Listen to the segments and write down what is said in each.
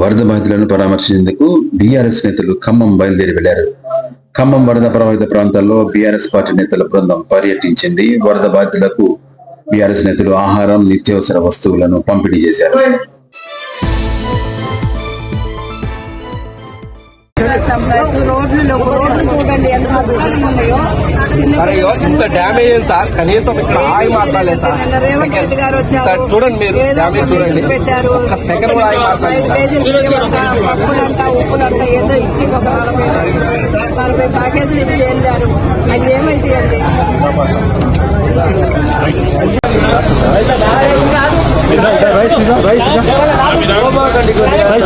వరద బాధితులను పరామర్శించేందుకు బీఆర్ఎస్ నేతలు ఖమ్మం బయలుదేరి వెళ్ళారు. ఖమ్మం వరద ప్రభావిత ప్రాంతాల్లో బీఆర్ఎస్ పార్టీ నేతల బృందం పర్యటించింది. వరద బాధితులకు బీఆర్ఎస్ నేతలు ఆహారం నిత్యావసర వస్తువులను పంపిణీ చేశారు. రోడ్లు రోడ్లు చూడండి ఎంత ఇగో ఇంత డ్యామేజ్ అయింది సార్? కనీసం ఇక్కడ ఆగి మాట్లాడలేదు సార్. నిన్న రేవంత్ రెడ్డి గారు వచ్చారు. సార్ చూడండి మీరు ఏదో డ్యామేజ్ చూడండి. ఒక్క సెకండ్ కూడా ఆగి మాట్లాడలేదు సార్. రైస్ ఇదా రైస్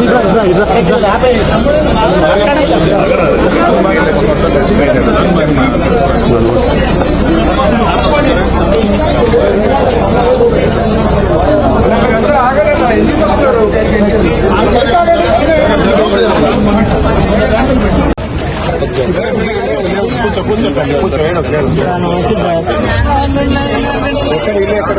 ఇదా ఎక్కడ ఇల్లు ఎక్కడ?